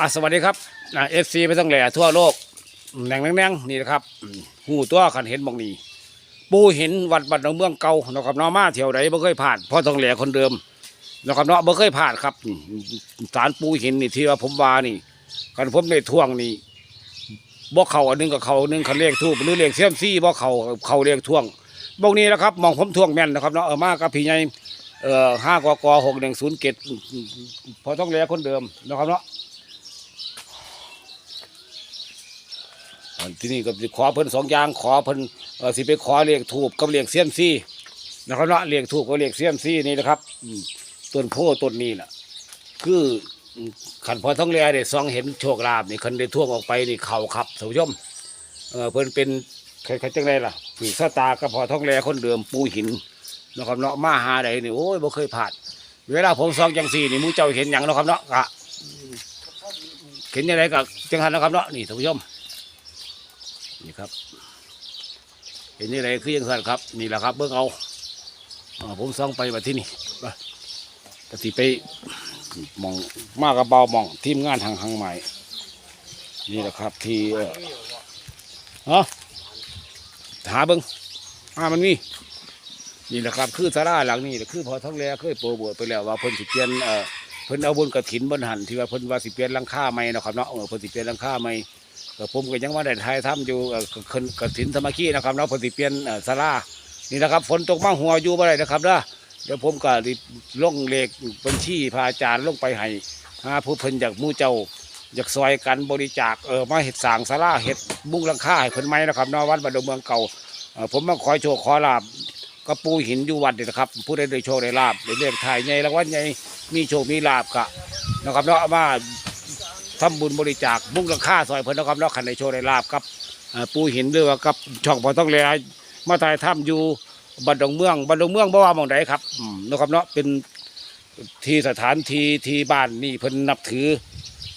อะสวัสดีครับเอฟซีไปต้องแหล่ทั่วโลกแหน่งแหน่งนี่นะครับหูตัวขันเห็นบางนี้ปูหินวัดบัดหนองเมืองเก่านะครับเนาะมาเที่ยวใดบ่เคยผ่านเพราะต้องแหล่คนเดิมนะครับเนาะบ่เคยผ่านครับสารปูหินนี่ที่ว่าผมว่านี่กันผมในท่วงนี่บ่เข่าอันหนึงกับเข่าอันหนึงคันเลขทูบหรือเลขเสียมซี่บ่เข่าเข่าเลขท่วงบางนี้นะครับมองผมท่วงแม่นนะครับเนาะเออมากับพี่ใหญ่เอ่อห้ากกหกหนึ่งศูนย์เจ็ดพอต้องแหล่คนเดิมนะครับเนาะ อัน ที่นี่ก็สิขอเพิ่นสองอย่างขอเพิ่นเออสิไปขอเรียกถูกกับเรียกเสียมซี่นะครับเนาะเรียกถูกกับเรียกเสียมซี่นี่นะครับอืมต้นโพต้นนี้น่ะ คือขันพอท้องแลได้ซองเห็นโชคลาภนี่คันได้ท่วงออกไปนี่เขาครับท่านผู้ชมเออเพิ่นเป็นใครๆจังไดล่ะผีสตากับพอท้องแลคนเดิมปูหินนะครับเนาะมาหาใดนี่โอ้ยบ่เคยผ่านเวลาผมซองจังซี่นี่หมูเจ้าเห็นหยังเนาะครับเนาะกะเห็นยังไงกับจังหันนะครับเนาะนี่ท่านผู้ชม นี่ครับ เห็นนี่อะไรคือยังสั่นครับ นี่แหละครับ เบิ่งเอาอ่าผมส่องไปมาที่นี่ไปกติไปมองมากระเบามองทีมงานทางทางใหม่ นี่แหละครับที่เอ่อฮะหาเบิ่งอ่ามันมีนี่แหละครับ คือสาราหลังนี้คือพอท้องแลเคยโปรโบทไปแล้วว่าเพิ่นสิเปลี่ยนเอ่อเพิ่นเอาบนกระถินบนหันที่ว่าเพิ่นว่าสิเปลี่ยนลังคาใหม่เนาะครับเนาะเออเพิ่นสิเปลี่ยนลังคาใหม่ ผมก็ยังว่าได้ทายทำอยู่เอ่อขึ้นกสินสมาคีนะครับเนาะพอดีเปลี่ยนเอ่อศาลานี่นะครับฝนตกมาหัวอยู่บ่ได้นะครับเด้อเดี๋ยวผมก็สิลงเลขบัญชีพระอาจารย์ลงไปให้หาผู้เพิ่นจากมู่เจ้าอยากซอยกันบริจาคเออมาเฮ็ดสางศาลาเฮ็ดบุ้งลังค่าให้เพิ่นไหมนะครับเนาะวัดบัดดงเมืองเก่าผมมาขอยโชคขอลาบกระปูหินอยู่วัดนี่นะครับผู้ใดได้โชคได้ลาบได้เลขถ่ายใหญ่รางวัลใหญ่มีโชคมีลาบกะนะครับเนาะเอามา ทำบุญบริจาคบุ้งราคาซอยเพิ่นนะครับเนาะขันในโชว์ในลาบกับเอ่อปูหินหรือว่ากับช่องพอต้องแลมาถ่ายถ้ำอยู่บัดดงเมืองบัดดงเมืองบ่ว่าหมองใดครับอืมนะครับเนาะเป็นที่สถานที่ที่บ้านนี่เพิ่นนับถือ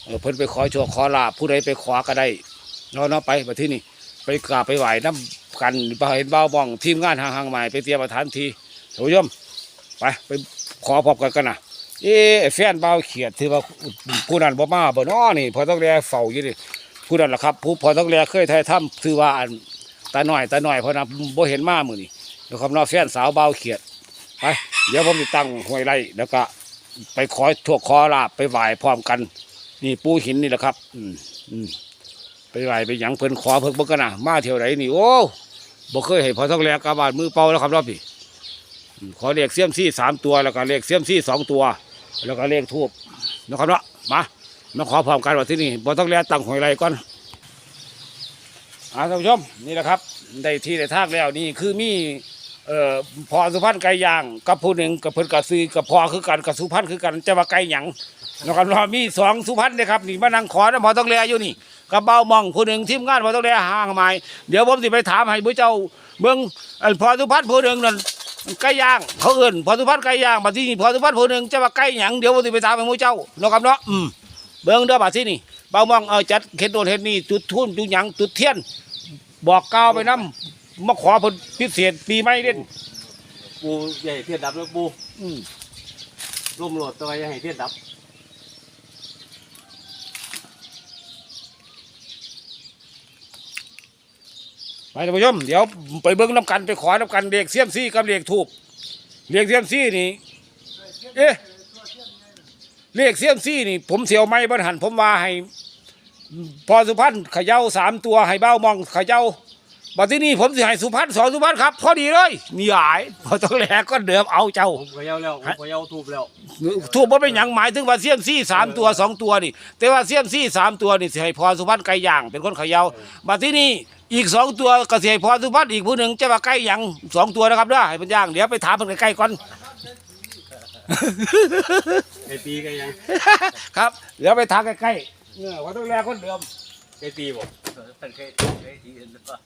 เอ่อเพิ่นไปขอโชคขอลาบผู้ใดไปขอก็ได้เนาะเนาะไปมาที่นี่ไปกราบไปไหว้น้ำกันไปเห็นเบ้าบ้องทีมงานห่างๆใหม่ไปเตรียมสถานที่ท่านผู้ชมไปไปขอพบกันกันนะ เอ๊แฟนเบาเขียดที่ว่าผู้นั้นบ่มาบ่น้อนี่พอต้องแลเฝ้าอยู่นี่ผู้นั้นล่ะครับผู้พอต้องแลเคยถ่ายทำคือว่าอันตาหน่อยตาหน่อยพราะนะบ่เห็นมามื้อนี้แล้วครับน้องแฟนสาวเบาเขียดไปเดี๋ยวผมจะตั้งห้วยไร่แล้วก็ ไปขอโชคขอลาบไปไหว้พร้อมกัน นี่ปูหินนี่แหละครับ อืมอืมไปไหว้ไปหยังเพิ่นขอเพิ่นบ่กันนะมาเที่ยวไหนนี่โอ้บ่เคยให้พอต้องแลกาบาดมือเปล่าแล้วครับรอบพี่ขอเลขเสียมซี่สามตัวแล้วก็เลขเสียมซี่สองตัว แล้วก็เลขทูบนะครับเนาะมามาขอพร้อมกันว่าที่นี่บ่ต้องแลตังหอยไรก่อนอ่าท่านผู้ชมนี่แหละครับได้ที่ได้ทางแล้วนี่คือมีเอ่อพอสุพรรณไก่ย่างกับผู้หนึ่งกับเพิ่นกับซื้อกับพอคือกันกับสุพรรณคือกันจะว่าไก่หยังนะครับเรามีสองสุพรรณนะครับนี่มานั่งขอนะพอต้องแลอยู่นี่กับเบ้ามองผู้หนึ่งทีมงานพอต้องแลห่างไม้เดี๋ยวผมสิไปถามให้ผู้เจ้าเบิ่งอันพอสุพรรณผู้หนึ่งนั่น ไก่ย่าง เขาเอื่นพอสุพัฒน์ไก่ย่างมาที่นี่พอสุพัฒน์ผู้หนึ่งจะว่าไก่หยังเดี๋ยวผมจะไปถามให้หมูเจ้าเนาะครับเนาะอืมเบิ่งเด้อบัดที่นี่เบามองเออจัดเข็ดโดนเฮ็ดนี่จุดทุ่นจุดหยังจุดเทียน บอกกล่าวไปนํมาขอผลพิเศษปีใหม่เด่นปูใหญ่เทียนดับแล้วปูอืมร่วมโหลดตัวใหญ่เทียนดับ ไปท่านผู้ชมเดี๋ยวไปเบิ่งน้ำกันไปขอน้ำกันเรียกเสียมซี่กับเรียกทูบเรียกเสียมซี่นี่ เอ๊ะเรียกเสียมซี่นี่ ผมเสียวไม้บรรหันผมว่าให้ พอสุพรรณเขย่าสามตัวให้เบ้ามองเขย่าบัดที่นี่ผมสิให้สุพรรณสองสุพรรณครับพอดีเลยนี่หายพอต้องแลกก็เดิมเอาเจ้าผมก็เยาแล้วผมก็เยาทูบแล้วถูกว่าเป็นหยังหมายถึงว่าเสียมซี่สามตัวสองตัวนี่ แต่ว่าเสียมซี่สามตัวนี่สิให้พอสุพรรณไก่ย่างเป็นคนเขย่าบัดที่นี่ อีกสองตัวก็สิให้พอสุพรรณอีกผู้หนึ่งจะว่าไก่หยังสองตัวนะครับเด้อให้เป็นย่างเดี๋ยวไปถามมันใกล้ๆก่อนไก่ตีกันยังครับ เดี๋ยวไปถามใกล้ๆเนี่ยว่าต้องแลคนเดิมไก่ตีบ่เป็นเคยเคยตีนหรือเปล่า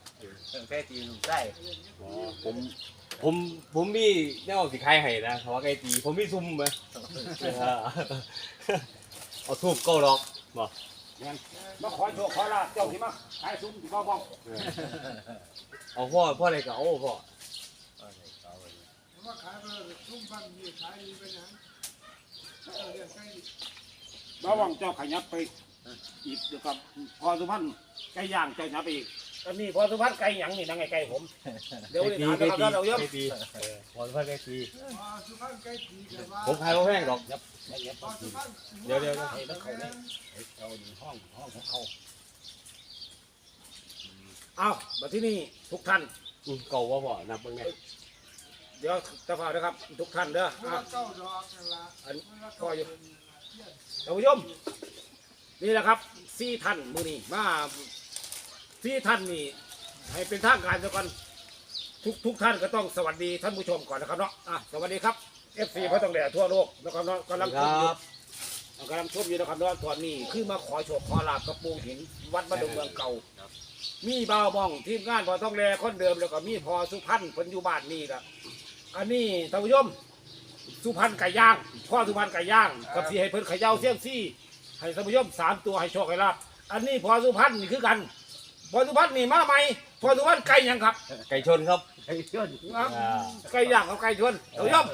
เป็นเคยตีหนุ่มไส้อ๋อผมผมผมมีแนวสิคายให้นะเพราะว่าไก่ตีผมมีซุ่มไหมเอาทูบเก้าดอกบ่ มาขอโชคขอลาบเจ้าที่มาขายซุ้มที่บ้าบ้องเอาพ่อพ่ออะไรก็เอาพ่อบ้าบ้องเจ้าขยับไปอีกเดี๋ยวกับพอสุพรรณไก่ย่างไก่ยับอีก อันนี้พอสุพรรณไก่หยังนี่นั่งไก่ผม เดี๋ยวไก่นี้ตีถามไก่นะครับตีเราเยอะไก่ตีเออพอสุพรรณไก่ตีสุพรรณใกล้ตีแต่ว่าผมขายบ่แพงหรอกยับยับยับสุพรรณเดี๋ยวเดี๋ยวให้มันเขาได้ให้เขาอยู่ห้องห้องของเขาเอามาที่นี่ทุกท่าน อืมเก่าว่าบ่นับเบิ่งแน่เดี๋ยวจะฝากนะครับ ทุกท่านเด้อเมื่อะอเก้าดอกนั่นละอันเมื่อพ่อเก้าอยู่เดือนท่านผู้ชมนี่แหละครับสี่ท่านมือนี้มา สี่ท่านนี่ให้เป็นทางการซะก่อนทุกทุกท่านก็ต้องสวัสดีท่านผู้ชมก่อนนะครับเนาะอะสวัสดีครับเอฟซีพระต้องแดดทั่วโลกนะครับเนาะกำลังคชมรัอยู่บกำลังชมอยู่นะครับเนาะตอนนี้คือมาขอโชคขอลาบกับปูหินวัดบ้านดงเมืองเก่า มีบ่าวมองทีมงานพอต้องแลคนเดิมแล้วก็มีพอสุพรรณเพิ่นอยู่บ้านนี่ละอันนี้ท่านผู้ชมสุพรรณไก่ย่างพ่อสุพรรณไก่ย่างกับสีให้เพิ่นเขย่าเสียงซี่ให้ท่านผู้ชมสามตัวให้โชคให้ลาบอันนี้พอสุพรรณนี่คือกัน พอสุพรรณนี่มาใหม่พอสุพรรณไก่หยังครับ ไก่ชนครับไอ้ชนอะอ่าไก่ย่างกับไก่ชนท่านผู้ชม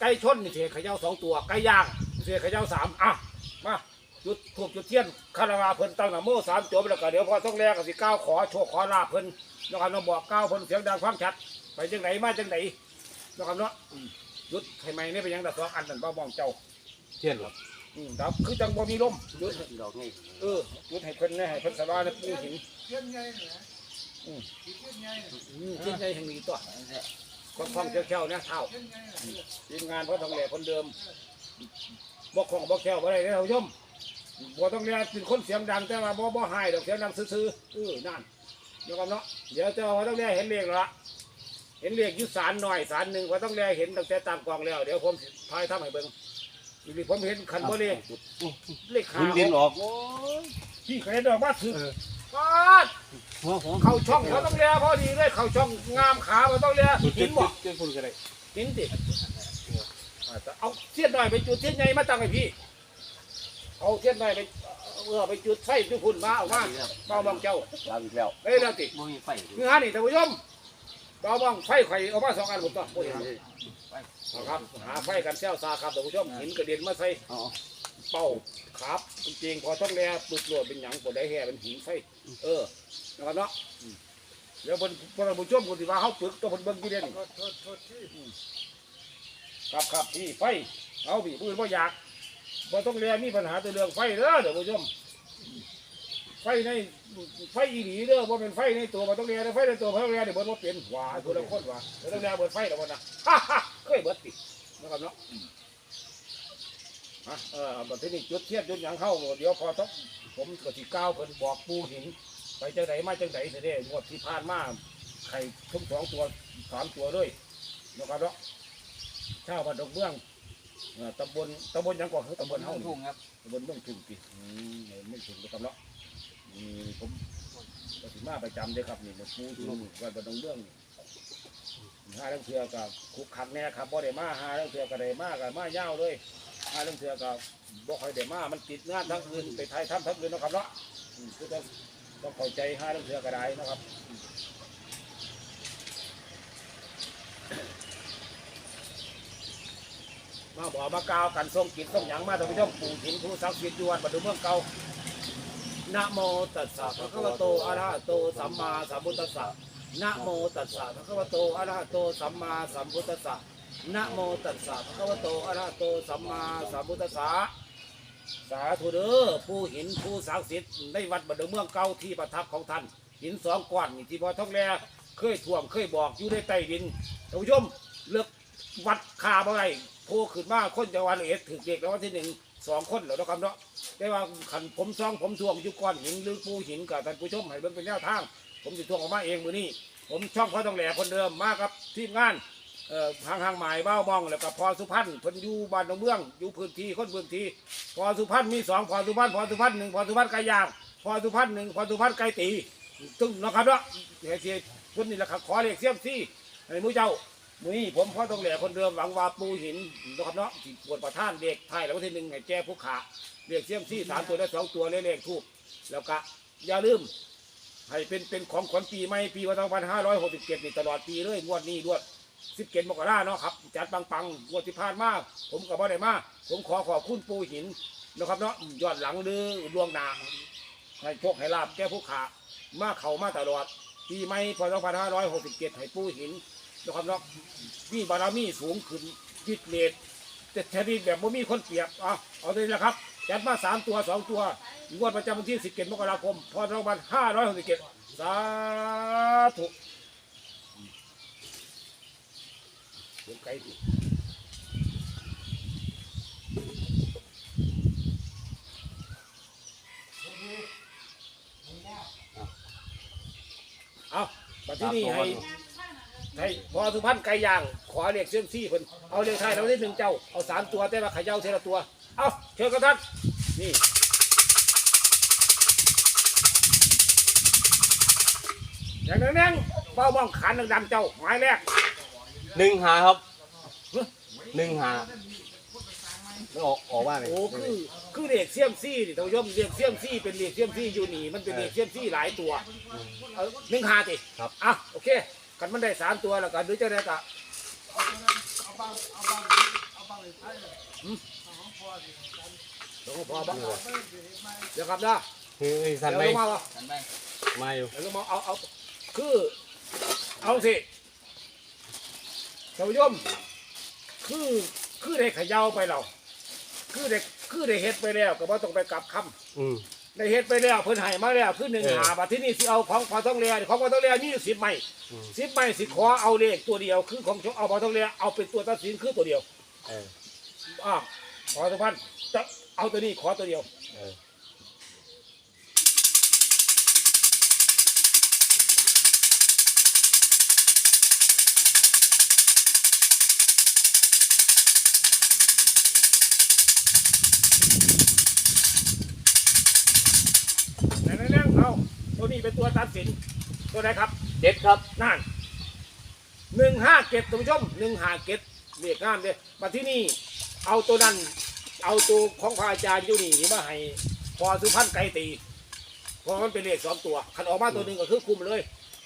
ไก่ชนนี่เสียเขย่าสองตัวไก่ย่างเสียเขย่าสามอะมาจุดถูกจุดเทียนคาราวาเพิ่นตั้งนะโมสามจบแล้วก็เดี๋ยวพอต้องแลกับสิก้าวขอโชคขอลาบเพิ่นนะครับเราบอกก้าวเพิ่นเสียงดังฟังชัด ไปจังไหนมาจังไหนนะครับเนาะอืมหยุดให้ไหมนี่เป็นหยังแต่สองอันนั่นบ่มองเจ้าเช่นครับ อืมครับคือจังบ่มีลมหยุดดอกนี่เออหยุดให้เพิ่นนะให้เพิ่นสบายนะปูหินเทียนใหญ่เนี่ยอืมเทียนใหญ่เนี่ยอืมที่ใจแห่งนี้ตัวคนคล่องๆแข็งๆเนี่ยเท่าเทียนใหญ่เนี่ยทีมงานเพราะทองแหล่คนเดิมบ่ของบ่แข็งบ่ได้เด้อท่านผู้ชมบ่ต้องเรียนเป็นคนเสียงดังแต่ว่าบ่บ่หายดอกเสียงดังซื่อๆเออนั่นเดี๋ยวกันเนาะเดี๋ยวเจ้าว่าต้องเรียนเห็นเลขแล้วละเห็นเลขอยู่ศาลหน่อยศาลหนึ่งว่าต้องเรียนเห็นตั้งแต่ตามกองแล้ว เดี๋ยวผมสิพายทำให้เบิ่ง นี่ผมเห็นคันบ่เลขเลขคุหาณดินออกโอ้ยพี่เคยเห็นดอกว่าถือเออปาดหัวหัวเข้าช่องเขาต้องเรียพอดีเลยเข้าช่องงามขาบ่ต้องเรียจุดหิจุนดบ่จุดคุณก็ได้หินติอ่าแต่เอาเทียนหน่อยไปจุดเทียนใหญ่มาตั้งให้พี่ เอาเทียนหน่อยไปเออไปจุดไฟทุกคุณมาเอามาเบาบองเจ้าลาอีกแล้วเอ้ยแล้วติบ่มีไฟคือหานี่ท่านผู้ชมเบาบองไฟไข่เอามาสองอันผมต้องพูดอย่างนี้ เอาครับ หาไฟกันเซลซาครับท่านผู้ชมหินกระเด็นมาใส่อ๋อ เป้าครับ จริงๆพอต้องแลปลุกโลดเป็นหยังปวดได้แห่เป็นหินไฟ เออนะครับเนาะอืมเดี๋ยวบนบนผู้ชมคนที่ว่าเขาปึกตัวบนเบิ้งกี่เด่นโทษโทษโทษที่ครับครับพี่ไฟเอาพี่ปืนบ่อยากบ่ต้องเรียนมีปัญหาแต่เรื่องไฟเด้อเดี๋ยวผู้ชม ไฟในไฟอีหลีเด้อบ่เป็นไฟในตัวบ่ต้องเรียนไฟในตัวบ่ต้องเรียนเดี๋ยวเบิดบ่เป็นหวาคนละคนหว่าบ่ต้องเรียนเบิดไฟแล้วบ่นะฮ่าฮ่าเคยเบิดตินะครับเนาะอืมฮะเออบัดทีนี้จุดเทียนจุดหยังเข้าเดี๋ยวพอต้องผมก็สิก้าวเพิ่นบอกปูหิน ไปจังไดมาจังไดเสิเด้งวดที่ผ่านมาไข่ทั้งสองตัวสามตัวเลยนะครับเนาะชาวบ้านดงเมืองตำบลตำบลยังก่อนคือตำบลเฮาทุ่งครับตำบลเมืองถึงปีอืมเมืองถึงนะครับเนาะ นี่ผมก็สิมาประจำเด้อครับนี่หลวงปู่ที่นี่วัดบ้านดงเมืองนี่ห้าเรื่องเทือกับคุกคักแน่ครับบ่ได้มาห้าเรื่องเทือก็ได้มากับมายาวเลยห้าเรื่องเทือกับบ่ค่อยได้มามันติดงานทั้งอื่นไปไทยทำทั้งอื่นเนาะครับเนาะอืมคือต้องต้องเข้าใจห้าเรื่องเทือก็ได้นะครับมาบอกมากล่าวกันทรงกิจทรงหยังมาท่านผู้ชมปู่ถินผู้ศักดิ์สิทธิ์อยวัดบัดดุเมืองเก่า นะโมตัสสะภะคะวะโตอะระหะโตสัมมาสัมพุทธัสสะนะโมตัสสะภะคะวะโตอะระหะโตสัมมาสัมพุทธัสสะนะโมตัสสะภะคะวะโตอะระหะโตสัมมาสัมพุทธัสสะสาธุเด้อผู้หินผู้ศักดิ์สิทธิ์ในวัดบัดดุเมืองเก่าที่ประทับของท่าน หินสองก้อนนี่ที่พอท้องแลเคยท่วมเคยบอกอยู่ในใต้ดินท่านผู้ชมเลือกวัดคาบ่ได้โทรขึ้นมาคนจังหวัดเอ็ดถือเด็กแล้ววันที่หนึ่ง สองคนแล้วนะครับเนาะได้ว่าขันผมซองผมทวงอยู่ก้อนหินหรือปูหินกับท่านผู้ชมให้เบิ่งเป็นแนวทาง ผมจะทวงออกมาเองมือนี้ผมช่องเขาต้องแหล่คนเดิมมากับทีมงานเอ่อทางทางหมายเบ้ามองแล้วก็พอสุพรรณเพิ่นอยู่บ้านหนองเมืองอยู่พื้นที่คนพื้นที่พอสุพรรณมีสองพอสุพรรณพอสุพรรณหนึ่งพอสุพรรณไก่ย่างพอสุพรรณหนึ่งพอสุพรรณไก่ตีตึ้งนะครับเนาะเดี๋ยวสิคนนี้แหละครับขอเรียกเสียมซี่ให้หมูเจ้า มือนี้ผมพ่อต้องแหล่คนเดิมหวังว่าปูหินนะครับเนาะปวดประท่านเด็กไทยแล้ววันที่หนึ่งให้แจ้ผู้ขาเรียกเสียมซี่สามตัวและสองตัวเลขทูบแล้วก็อย่าลืม ให้เป็นเป็นของขวัญปีใหม่ปีวันพันห้าร้อยหกสิบเจ็ดนี่ตลอดปีเลยงวดนี้ด้วยสิบเจ็ดมกราเนาะครับจัดปังปังๆงวดที่ผ่านมาผมกับบ่ได้มาผมขอขอบคุณปูหินนะครับเนาะยอดหลังหรือดวงนาให้โชคให้ลาบแก้ผู้ขามาเข่ามาตลอดปีใหม่พศ2567ให้ปูหิน นะครับเนาะมีบารมีสูงขึ้นจิตเลดแต่ชนิดแบบบ่ามีคนเปรียบเอาเอาเลยนะครับจัดมาสามตัวสองตัวงวดประจำวันที่สิบเกตมกราคมพศ2567สาธุเสียงไกลดิเอาบัดที่นี่ให้ ให้พอสุพรรณไก่ย่าง ขอเรียกเชื่อมซี่เพิ่นเอาเรียกไทยเราได้หนึ่งเจ้า เอาสามตัวแต่ว่าเขย่าเทละตัว เอาเชิญครับท่านนี่อย่างนั้นนั่งเป้าบ้องขันดังๆเจ้าหมายแรกหนึ่งหาครับหนึ่งหาแล้วออกออกว่าไงโอ้คือคือเรียกเสี่ยมซี่นี่ท่านผู้ชมเรียกเสี่ยมซี่เป็นเรียกเสี่ยมซี่อยู่นี่มันเป็นเรียกเสี่ยมซี่หลายตัวเอาหนึ่งหาติครับอะโอเค กันมันได้สามตัวแล้วกันหรือจะได้กะเอาบางเอาบางเอาบางเลยไทยเลยเอาของอดิกันหลวงพ่อบ้างไม่ได้เห็นไหมเดี๋ยวครับนะเฮ้ยสันเดี๋ยวไหมลงมาวะกันไปมาอยู่เดี๋ยวลงมาเอาเอาคือเอาสิท่านผู้ชมคือคือได้เขย่าไปเราคือได้คือได้เฮ็ดไปแล้วก็บ่ต้องไปกลับคำอืม ได้เฮ็ดไปแล้วเพิ่นให้มาแล้วคือหนึ่งเออหาบัดที่นี่สิเอาของพอต้องเรียของพอต้องเรียนี่สิบใบอืม สิบใบสิขอเอาเลขตัวเดียวคือของเอาพอต้องเรียเอาเป็นตัวตัดสินคือตัวเดียวเอออ่าขอสุพรรณจะเอาตัวนี้ขอตัวเดียวเออ ไหนๆนั่ง เอาตัวนี้เป็นตัวตัดสินตัวไหนครับเจ็ดครับนั่นหนึ่งห้าเก็บท่านผู้ชมหนึ่งห้าเก็บเรียกงามเลยมาที่นี่เอาตัวนั้น เอาตัวของพระอาจารย์อยู่นี่มาให้พอสุพรรณไก่ตีเพราะมันเป็นเลขสองตัวขันออกมาตัวหนึ่งก็คือคุมเลย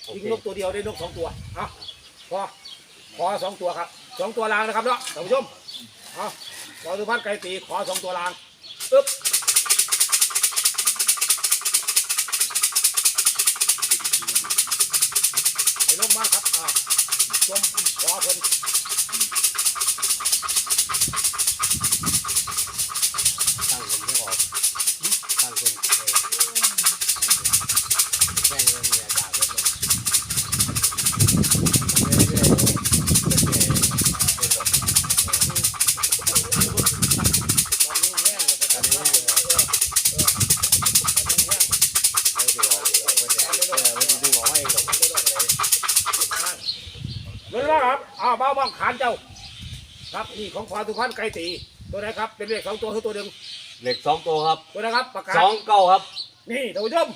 โอเคยิงนกตัวเดียวได้นกสองตัวเอาพอขอสองตัวครับสองตัวรางนะครับเนาะท่านผู้ชมเอาพอสุพรรณไก่ตีขอสองตัวรางอึ๊บ ลงมาครับอ่าชมขอคน ครับนี่ของควาสุพรรณไก่ตีตัวไหนครับเป็นเลขสองตัวคือตัวหนึ่งเหล็กสองตัวครับตัวนะครับประกาศสองเก้าครับ นี่ท่านผู้ชม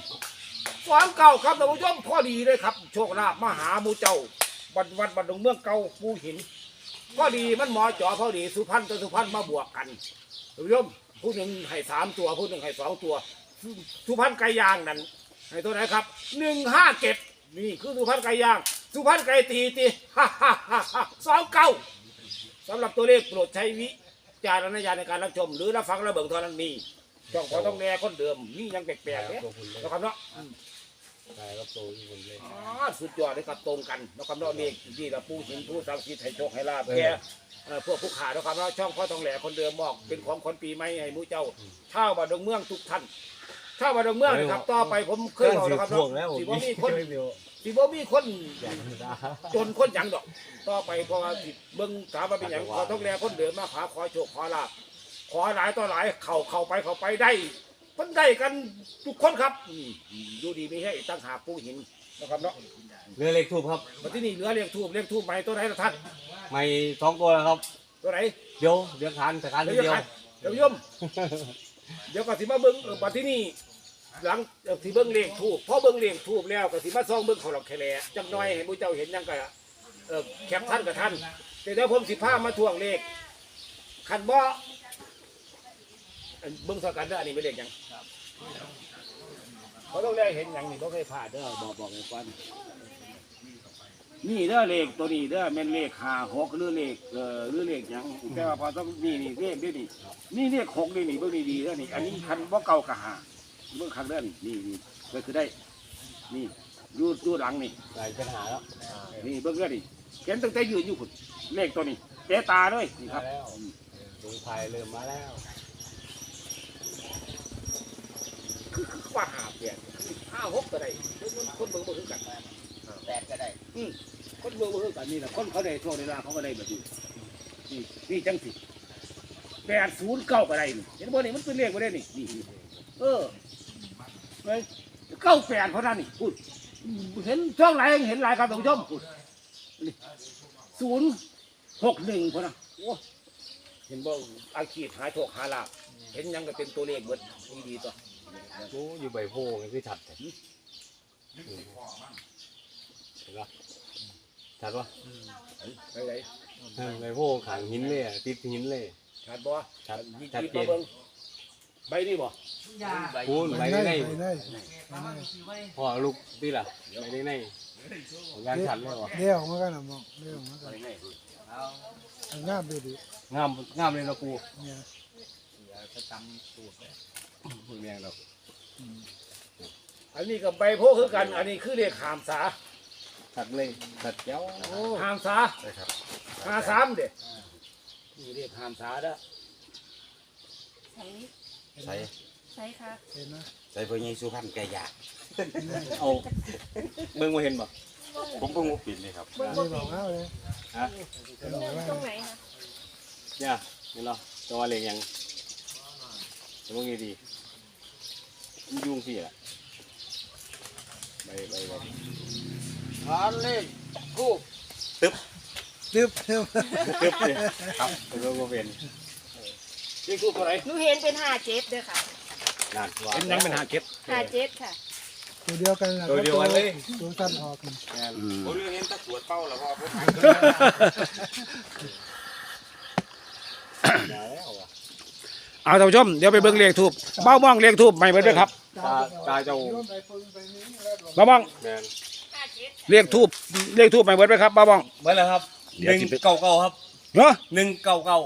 สองเก่าครับท่านผู้ชมพอดีเลยครับ โชคลาภมาหาหมูเจ้าบัดวัดบัดดงเมืองเก่าปูหินพอดีมันหมอจอพอดีสุพรรณตัวสุพรรณมาบวกกันท่านผู้ชมผู้หนึ่งให้สามตัวผู้หนึ่งให้สองตัว สุพรรณไก่ย่างนั่นให้ตัวไหนครับหนึ่งห้าเจ็ดนี่คือสุพรรณไก่ย่าง สุพรรณไก่ตีตีฮ่าฮ่าฮ่าฮ่าสองเก้า สำหรับตัวเลขโปรดใช้วิจารณญาณในการรับชม หรือรับฟังระเบิดเท่านั้นมีช่องขอต้องแน่คนเดิมนี่ยังแปลกๆเนี่ยตัวคุณเลยนะครับเนาะใช่ครับตัวคุณเลยอ๋อสุดยอดเลยครับตรงกันนะครับเนาะเลขที่เราผู้หินผู้สังสิทธิ์ให้โชคให้ลาบเออแก่เอ่อพวกผู้ขานะครับเนาะช่องพ่อทองแหล่คนเดิมบอกเป็นของคนปีใหม่ให้หมูเจ้าเท่าบาดงเมืองทุกท่านเท่าบาดงเมืองนะครับต่อไปผมเคยบอกนะครับถ่วงเนาะแล้วผมสิบ่มีคนไม่เดียว สิบ่มีคนอย่างนี้นะจนคนหยังดอก ต่อไปเพอสิเบิ่งถามว่าเป็นหยังขอต้องแลคนเดิมมาหาขอโชคขอลาบขอหลายต่อหลายเข้าเข้าไปเข้าไปได้มันได้กันทุกคนครับอืมดูดีไม่ให้ตั้งหากผู้หินนะครับเนาะเรือเหล็กถูกครับ มาที่นี่เหลือเรียกทูบเรียกทูบใหม่ตัวไหนล่ะท่านไม่สองตัวแล้วครับ ตัวไหนเดี๋ยวเดี๋ยวทานแต่ทานเดี๋ทียวเดียวจะเดี๋ยวโยมเดี๋ยวก็สิมาเบิ่งเออมาที่นี่ หลังสิเบิ่งเลขทูบพอเบิ่งเลขทูบแล้วก็สิมาซองเบิ่งเขาหลอกแคลจักหน่อยให้ผู้เจ้าเห็นยังก็เออแคปท่านกับท่านแต่เดี๋ยวผมสิพามาทวงเลขคันบ่อเบิ่งสกันเด้ออันนี้เป็นเลขหยังเขาต้องแลเห็นหยังนี่บ่เคยพลาดเด้อบอกบอกให้ฟังนี่เด้อเลขตัวนี้เด้อแม่นเลขหาหกหรือเลขเอ่อหรือเลขหยังแต่ว่าพอต้องนี่นี่เลขนี่นี่นี่เลขหกนี่นี่เบิ่งดีๆเด้อนี่อันนี้คันบ่เก่ากะหา เบิ่งคันเด้อนี่นี่นี่ก็คือได้ นี่อยู่อยู่หลังนี่หลายปัญหาแล้วนี่เบิ่งเด้อนี่เห็นตั้งแต่ยืนอยู่พุ่นเลขตัวนี้เตะตาเลยนี่ครับแล้วลุงไทยเริ่มมาแล้วคือคือว่าหาเปลี่ยนห้าหกก็ได้คนคนเบิ่งบ่คือกันแปดก็ได้คนเบิ่งบ่คือกันนี่แหละคนเขาได้โชคได้ลาภเขาก็ได้แบบนี้นี่นี่จังสิ แปดศูนย์เก้าก็ได้นี่เห็นบ่นี่มันเป็นเลขบ่ได้นี่นี่นี่เออเฮ้ยเก้าแปดเพราะนั้นนี่พูดเห็นช่องไหนเห็นหลายครับท่านผู้ชมพูดนี่ศูนย์หกหนึ่งเพราะนั้นโอ้เห็นบ่อาชีพหาโชคหาลาภเห็นหยังก็เป็นตัวเลขเบิดดีๆตัวโอ้อยู่ใบโพงคือชัดแต่เห็นปะชัดปะไปไหน เออใบโพขางหินเลยอะติดหินเลย ชัดบ่ชัดยิชัดบเจมาน เบิ่งใบนี้บ่พูนใบได้ในไปได้พ่อลูกตีล่ะใบได้ในของการชัดเลยวะเลี้ยวมากันนะมองเลี้ยวมากันใบนี้เอาเอางามดีดีงามงามเลยนะกูเนี่ยเดี๋ยวจะจำสูตรเลยพูดแมงเราอันนี้กับใบโพคือกัน อันนี้คือเลขหามสาชัดเลยชัดแจ๋วหามสาหาสามเด้ นี่เลขหามสาเด้อใช้ใส่ใช้ค่ะเห็นนะใส่เพื่อให้สุพรรณแกอยากเอาเบิ่งมาเห็นบ่ผมเพิ่งมาปิดเลยครับเบิ้งนี่บบอกเอาเลยฮะบอกว่าตรงไหนคะเนี่ยเห็นเหรอตัวว่าเล็กยังแต่พวกนี้ดีมันยุ่งสิล่ะใบใบใบอันเลขคู่ตึ๊บ ตึ๊บตึ๊บเลยครับเป็นโรคเป็นเลขคู่ตัวไหนหนูเห็นเป็นห้าเจ็ดเด้อค่ะนานว่าเป็นยังเป็นหาเก็บห้าเจ็ดค่ะ ตัวเดียวกันแหละตัวเดียวกันเลย ตัวสั้นออกกันแม่นผมเห็นตะกรวดเป้าแล้วพ่อผมอย่าแล้วอะเอาท่านผู้ชมเดี๋ยวไปเบิ่งเลขทูบเบ้าบ้องเลขทูบใหม่เบิดด้วยครับตาตาเจ้าไปปึงไปนี้แล้วบอกเบ้าบ้องแม่นห้าเจ็ดเลขทูบเลขทูบใหม่เบิดด้วยครับเบ้าบ้องเมื่อไรครับเดี๋ หยวนึ่งสิไปเก้าเก้าครับเนาะหนึ่งเก้าเก้า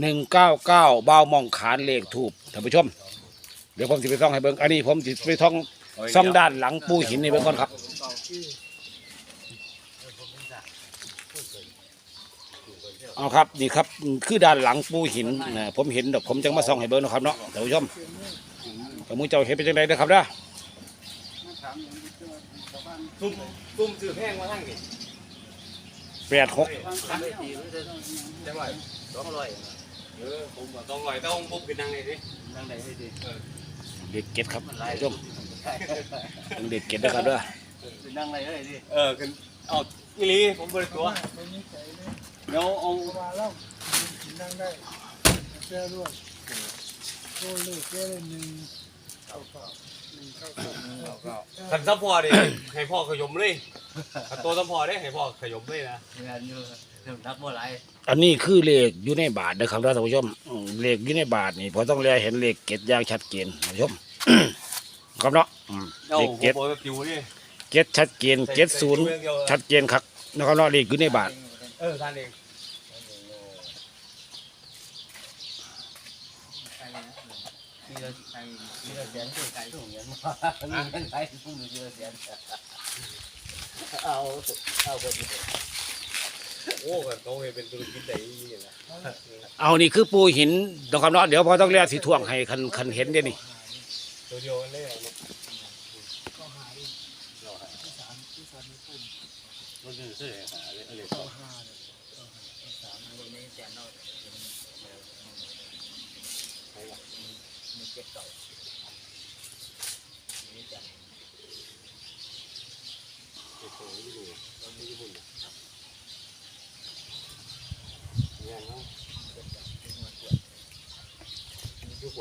หนึ่งเก้าเก้าเบ้ามองขานเลขทูบท่านผู้ชม เดี๋ยวผมจะไปท่องให้เบิ่งอันนี้ผมจะไปท่องซ่องด้านหลังปูหินนี่เบิ่งก่อนครับเอาครับนี่ครับคือด้านหลังปูหินนะผมเห็นดอกผมจังมาส่องให้เบิ่งนะครับเนาะท่านผู้ชมแต่มูเจ้าเห็นเป็นจังไดนะครับเด้อซุ่มซุ่มซื้อแพงมาทั้งดิ แปดหกจังไรสองร้อยเออผมก็ต้องลอยต้องปุ๊บขึ้นนั่งเลยดินั่งไหนให้ดีเด็กเก็ดครับท่านผู้ชมต้องเด็กเก็ดนะครับด้อนั่งไหนให้ดีเออขึ้นเอาอีลีผมบริตัวเดี๋ยวเอามาแล้วนั่งได้แก้รวดโอ้ลูกแก้เลยหนึ่งเก้าเก้าหนึ่งเก้าเก้าขันซัพพอดิให้พ่อขยมเลย ตัวซัพพอร์ตได้ให้พ่อขยมเลยนะงานอยู่นักบ่หลายอันนี้คือเลขอยู่ในบาทนะครับท่านผู้ชมอืมเลขอยู่ในบาทนี่พอต้องแลเห็นเลขเก็ดอย่างชัดเจนท่านผู้ชม ครับเนาะอืมเอาเลขหัวเก็ดโปรยแบบจิ๋วดิเก็ดชัดเจนเก็ดศูนย์ชัดเจนครับนะครับเนาะเลขอยู่ในบาท เออท่านเองทีละไก่ทีละแสนคือไก่ถุงเงินมาเงินไก่ถุงเงินทีละแสน เอาเอาคนเดียวโอ้กันเขาให้เป็นธุรกิจได้ยี่นี่แหละเอานี่คือปูหินนะครับเนาะเดี๋ยวพอต้องแลสิท่วงให้คันคันเห็นเดี๋ยวนี้ตัวเดียวกันเลยอะเนาะมันจะซื้อหาเลยเลย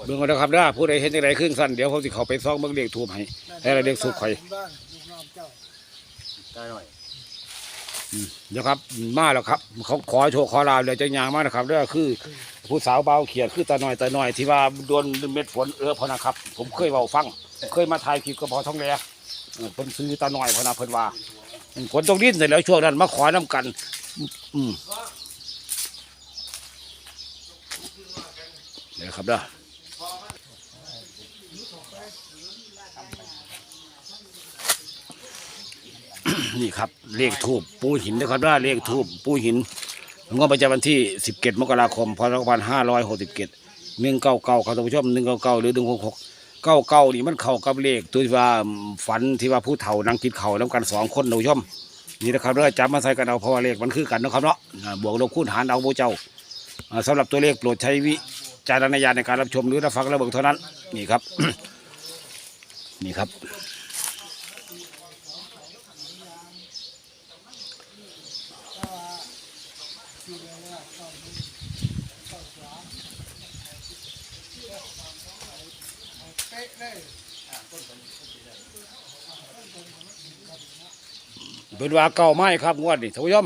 เบิ่งเอาเด้อครับเด้อผู้ใดเห็นจังไดครึ่งสั้นเดี๋ยวผมสิเข้าไปซองเบิ่งเลขทูบให้ ให้เราเรียกสุขข่อย บ้านลูกน้องเจ้าตาหน่อยเดี๋ยวครับมาแล้วครับ เขาขอโชว์ขอลาบเลยจังยางมานะครับเด้อคือ ผู้สาวเบาเขียดคือตาหน่อยตาหน่อยที่ว่าโดนเม็ดฝนเออพอนะครับ ผมเคยเว้าฟัง เคยมาถ่ายคลิปกับพอท้องแลเออเพิ่นซื้อตาหน่อยพอนะเพิ่นว่าฝนตกดินเสร็จแล้วช่วงนั้นมาขอน้ำกัน อืม เดี๋ยวครับเด้อนี่ครับเลขทูบปูหินนะครับว่าเลขทูบปูหินงวดประจำวันที่ 17 มกราคมพศ2567 199ครับท่านผู้ชม199หรือ166 99นี่มันเข้ากับเลขตัวที่ว่าฝันที่ว่าผู้เฒ่านั่งกินข้าวน้ำกันสองคนท่านผู้ชมนี่นะครับเด้อจำมาใส่กันเอาเพราะว่าเลขมันคือกันนะครับเนาะบวกลบคูณหารเอาโบเจ้าอ่าสำหรับตัวเลขโปรดใช้วิ จารณญาณในการรับชมหรือรับฟังระเบิดเท่านั้น นี่ครับ นี่ครับ เป็นว่าเก่าไม้ครับงวดนี่ท่านผู้ชม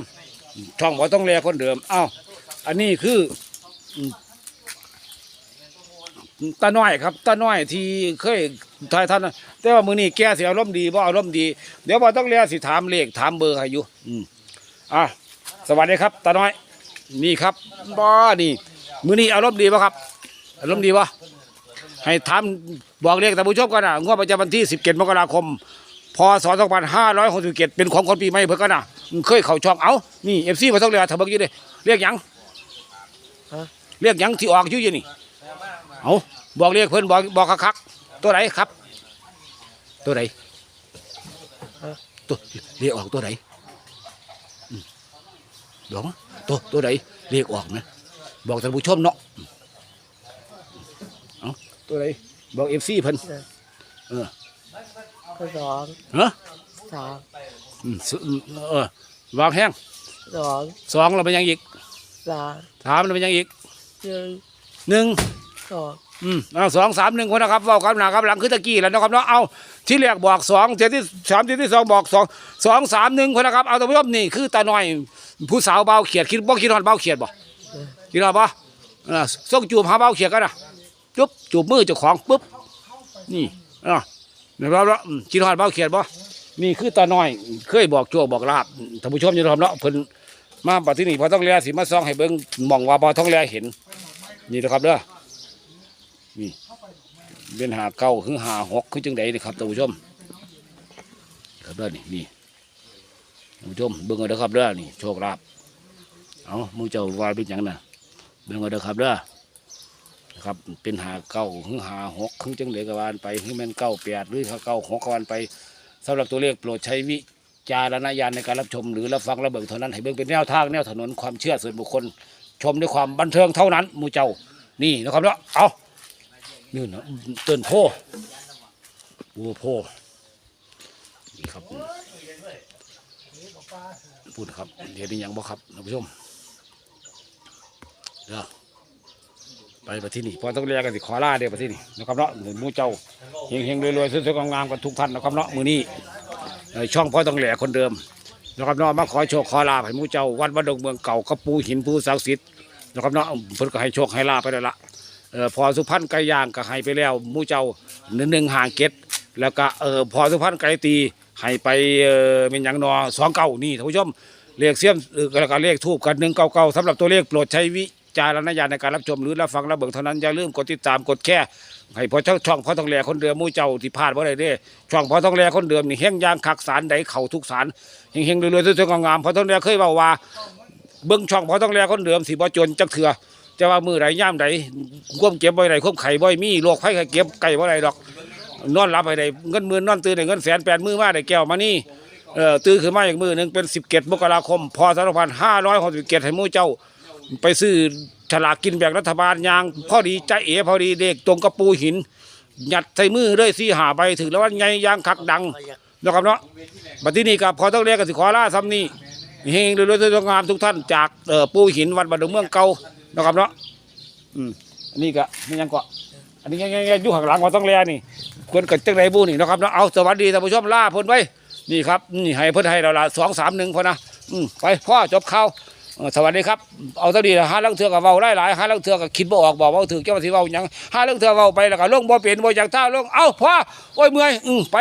ช่องบ่ต้องแลคนเดิม เอ้า อันนี้คือ ตาน้อยครับตาน้อยที่เคยทายท่านนะแต่ว่ามือนี้แกเสียอารมณ์ดีบ่อารมณ์ดี เดี๋ยวบ่ต้องแลสิถามเลขถามเบอร์ให้อยู่อืมอะสวัสดีครับตาน้อย นี่ครับบ่นี่มือนี้อารมณ์ดีป่ะครับอารมณ์ดีป่ะให้ถามบอกเลขท่ผู้ชมกันนะงวดประจำวันที่17มกราคมพศ2567เป็นของคนปีใหม่เพิ่นกันนะเคยเข้าช่องเอานี่ FC บ่ต้องเรียกถ้าเบิ่อยู่เด้เรียกยังเรียกยังที่ออกอยู่ยู่นี่ เอ้าบอกเรียกเพิ่นบอกบอกคักๆตัวไหนครับ ตัวไหนตัวเรียกออกตัวไหนอืมบอกมาตัวตัวไหนเรียกออกนะบอกท่านผู้ชมเนาะเอ้าตัวไหนบอก FC เพิ่นเออสองฮะสามอืมสอืมเออวางแห้งสองสองเราเป็นยังอีกสามสามเราเป็นยังอีกหนึ่งหนึ่ง องอืมเอาสองสามหนึ่งคนนะครับเว้ากันหนาครับหลังคือตะกี้แล้วนะครับเนาะเอาที่แรกบอกสองเทียที่สามเทียที่สองบอกสองสองสามหนึ่งคนนะครับเอาตัวผู้ชมนี่คือตาหน่อย ผู้สาวเบาเขียดคิดบ่คิดฮอดเบาเขียดบ่คิดฮอดบ่เออส่งจูบหาเบาเขียดกันนะจุ๊บจูบมือเจ้าของปุ๊บนี่อะนะครับล้วอืมคิดฮอดเบาเขียดบ่นี่คือตาหน้อย เคยบอกโจวบอกลาบท่านผู้ชมอยู่นะครับเนาะเพิ่นมาปัจจุบันพอต้องแลสิมาซองให้เบิ่งมองว่าพอต้องแลเห็น นี่นะครับเด้อ นี่เป็นหาเก้าคือหาหกคือจังใดนี่ครับท่านผู้ชมครับเด้อนี่นี่ท่านผู้ชมเบิ่งเอาเด้อครับเด้อนี่โชคลาภเอามูเจ้าวาเป็นหยังน่ะเบิ่งเอาเด้อครับเด้อนะครับเป็นหาเก้าคือหาหกคือจังใดกวานไปคือแม่นเก้าแปดหรือเก้าหกกวานไปสำหรับตัวเลขโปรดใช้วิจารณญาณในการรับชมหรือรับฟังระเบิดเท่านั้นให้เบิ่งเป็นแนวทางแนวถนนความเชื่อส่วนบุคคล ชมด้วยความบันเทิงเท่านั้นมูเจ้านี่นะครับเนาะเอา นี่นะเตือนโพวัวโพนี่ครับพูดครับ เดี๋ยวนี้ยังบ่ครับท่านผู้ชมเดี๋ยวไปประที่นี่พอต้องเรียกกันสิขอลาเดี๋ยวประที่นี่นะครับเนาะหมู่เจ้าเฮงเฮงรวยๆสวยๆงามๆกันทุกท่านนะครับเนาะมือนี้ช่องพ่อต้องแหล่คนเดิมนะครับเนาะมาขอโชคขอลาภให้มูเจ้าวัดบ้านดงเมืองเก่ากระปูหินปูศักดิ์สิทธิ์นะครับเนาะเพิ่นก็ให้โชคให้ลาภไปแล้วละ เออพอสุพรรณไก่ย่างก็ให้ไปแล้วมู่เจ้าหนึ่งหนึ่งหางเก็ดแล้วก็เออพอสุพรรณไก่ตีให้ไปเออเป็นหยังนอสองเก้านี่ท่านผู้ชมเลขเสียมเออแล้วก็เลขทูบกันหนึ่งเก้าเก้าสำหรับตัวเลขโปรดใช้วิจารณญาณในการรับชมหรือรับฟังรับเบิ่งเท่านั้นอย่าลืมกดติดตามกดแค่ให้พอช่องช่องพอต้องแหลคนเดิมมู่เจ้าที่พลาดว่าอะได้เด้ช่องพอต้องแหลคนเดิมนี่เฮงย่างคักสารใดเข่าทุกสารเฮงเฮงรวยๆสวยๆงามๆพอต้องแหลเคยเบาว่าเบิ่งช่องพอต้องแหลคนเดิมสิบ่จนจักเถื่อ จะว่ามือใดย่ามใดควบเก็บบ่ได้ควบไข่บ่มีโรคไข้ไข้เก็บไก่บ่ได้ดอก นอนหลับให้ได้เงินหมื่นนอนตื่นได้เงินแสนแปดมือมาได้แก้วมานี่เอ่อตื่นขึ้นมาอีกมือหนึ่งเป็น17มกราคม พศ2567ให้าร้อยหกสิบเกตให้มู่เจ้า ไปซื้อฉลากกินแบ่งรัฐบาลยางพอดีใจเอพอดีเด็กตรงกระปูหินหยัดใส่มือเลยสี่หาใบถึงแล้วว่าไงยางคักดังนะครับเนาะบัดที่นี่กับพอต้องเรียกกันสิขอลาซ้ำนี่เฮงๆรวยๆสวยงามทุกท่านจากปูหินวัดบันดงเมืองเก่า นะครับเนาะอืมอันนี้ก็ไม่ยังก็อันนี้ง่ายๆอยู่ข้างหลังว่าต้องแลนี่ควรกับจังไรบูนี่นะครับเนาะเอาสวัสดีท่านผู้ชมล่าเพิ่นไว้นี่ครับนี่ให้เพิ่นให้เราละสองสามหนึ่งพอนะอืมไปพ่อจบข่าวเออสวัสดีครับเอาเท่าดีละห้าเรื่องเถื่อกับเว้าหลายห้าเรื่องเถื่อกับคิดบ่ออกบอกเว่าถือเจ้าสิเว้าหยังห้าเรื่องเถื่อเว้าไปแล้วก็ลงบ่เป็นบ่อยากท่าลงเอ้าพ่อโอ้ยเมื่อยอืมไป